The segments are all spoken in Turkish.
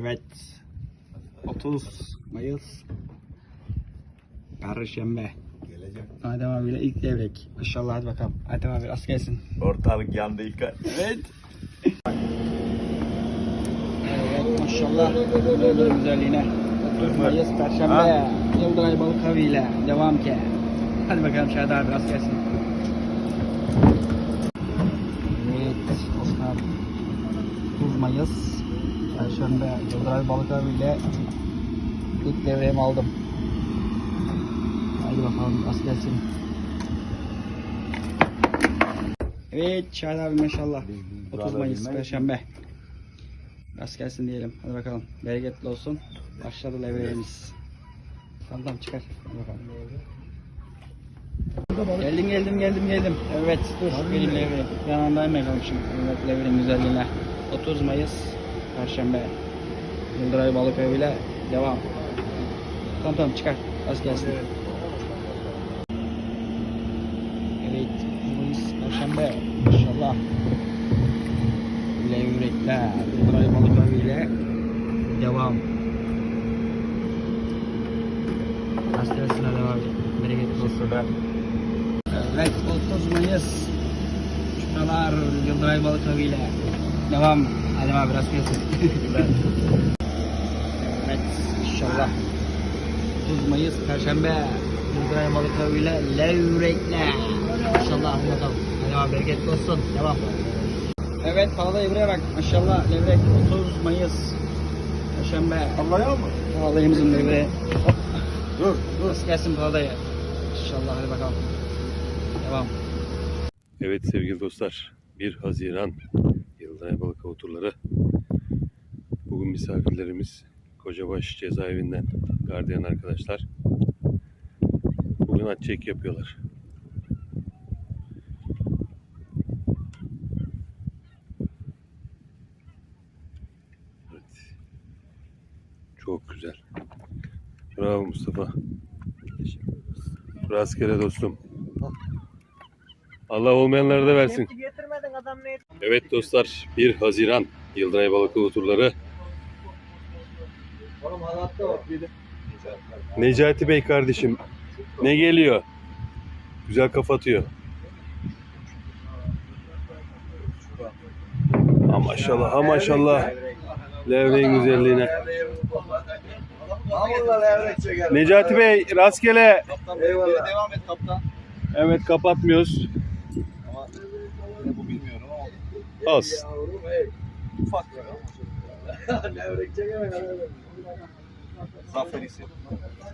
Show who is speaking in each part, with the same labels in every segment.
Speaker 1: Evet. 30 Mayıs. Perşembe.
Speaker 2: Gelecek.
Speaker 1: Adem abiyle ilk devrek. İnşallah hadi bakalım. Adem abi rast gelsin.
Speaker 2: Ortalık yandı yıka.
Speaker 1: Evet. Evet maşallah. Böyle güzelliğine. 30 Mayıs Perşembe.
Speaker 2: Ha?
Speaker 1: Yıldıray Balık Avı ile devam ki. Hadi bakalım Şahit abi rast gelsin. Evet Osman. 30 Mayıs Perşembe Yıldıray Balık Avı ile ilk devremi aldım. Hadi bakalım rast gelsin. Evet Şahit abi maşallah. 30 Mayıs Perşembe. Rast gelsin diyelim. Hadi bakalım. Bereketli olsun. Başladı levreğimiz. Tamam tamam çıkar. Hadi bakalım. Geldim geldim geldim geldim. Evet dur benim levreğim. Yanındayım efendim Evet levreğin güzelliğine. 30 Mayıs Perşembe. Yıldıray Balık ile devam. Tamam tamam çıkar. Rast gelsin. Evet. Mayıs Perşembe. İnşallah. Levrekler. Yıldıray Balık ile devam. Rast gelsin hadi abi. Bereketli olsun. Evet 30 Mayıs. Çupralar Yıldıray Balık Avı ile devam. Hadi abi rast gelsin. evet inşallah. 30 Mayıs Perşembe Yıldıray Balık Avı ile Levrekler. İnşallah bakalım. Hadi abi bereketli olsun. Devam. Evet paladayı buraya bak. Maşallah levrek 30 Mayıs Perşembe.
Speaker 2: Allah'a mı?
Speaker 1: Paladayımızın levreği.
Speaker 2: Dur dur.
Speaker 1: Nasıl gelsin paladayı? İnşallah hadi bakalım. Devam.
Speaker 3: Evet sevgili dostlar 1 Haziran Yıldıray Balık Avı turları. Bugün misafirlerimiz Kocabaş cezaevinden gardiyan arkadaşlar. Bugün at çek yapıyorlar. Evet. Çok güzel. Bravo Mustafa. Rastgele dostum. Allah olmayanları da versin. Evet dostlar 1 Haziran Yıldıray Balık Avı turları. Necati Bey kardeşim ne geliyor? Güzel kafa atıyor. Ha maşallah ha maşallah. Levreğin güzelliğine. Necati Bey rastgele.
Speaker 2: Eyvallah. Devam et kaptan.
Speaker 3: Evet kapatmıyoruz. Olsun.
Speaker 2: Yavrum hey. Ufak ya. levrek çekemem. Zafer ise.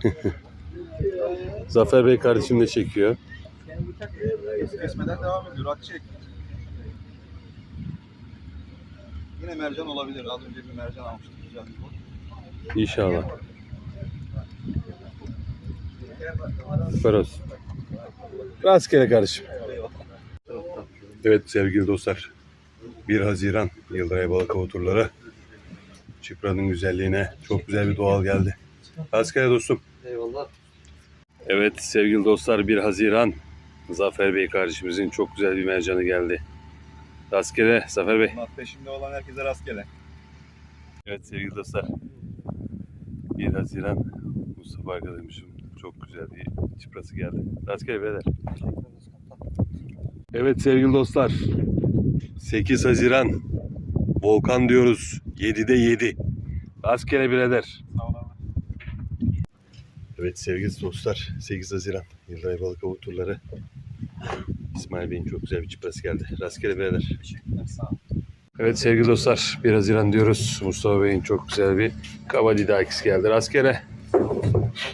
Speaker 3: Zafer Bey kardeşim de çekiyor.
Speaker 2: Kesmeden devam ediyor. At çek. Yine mercan olabilir. Az önce bir mercan almıştık. Güzel bir.
Speaker 3: İnşallah. Süper olsun. Rastgele kardeşim. Evet sevgili dostlar. 1 Haziran Yıldıray Balık Avı turları. Çıpra'nın güzelliğine çok güzel bir doğal geldi. Rastgele dostum.
Speaker 2: Eyvallah.
Speaker 3: Evet sevgili dostlar 1 Haziran Zafer Bey kardeşimizin çok güzel bir mercanı geldi. Rastgele Zafer Bey.
Speaker 2: Peşimde olan herkese rastgele.
Speaker 3: Evet sevgili dostlar. 1 Haziran Mustafa arkadaşımızın çok güzel bir çıprası geldi. Rastgele beyler. Evet sevgili dostlar. 8 Haziran Volkan diyoruz. 7'de 7. Rastgele birader. Evet sevgili dostlar 8 Haziran Yıldıray Balık Avı turları. İsmail Bey'in çok güzel bir çıprası geldi. Rastgele birader.
Speaker 2: Teşekkürler. Sağ olun.
Speaker 3: Evet sevgili dostlar 1 Haziran diyoruz. Mustafa Bey'in çok güzel bir Kabadidi Akis geldi. Rastgele.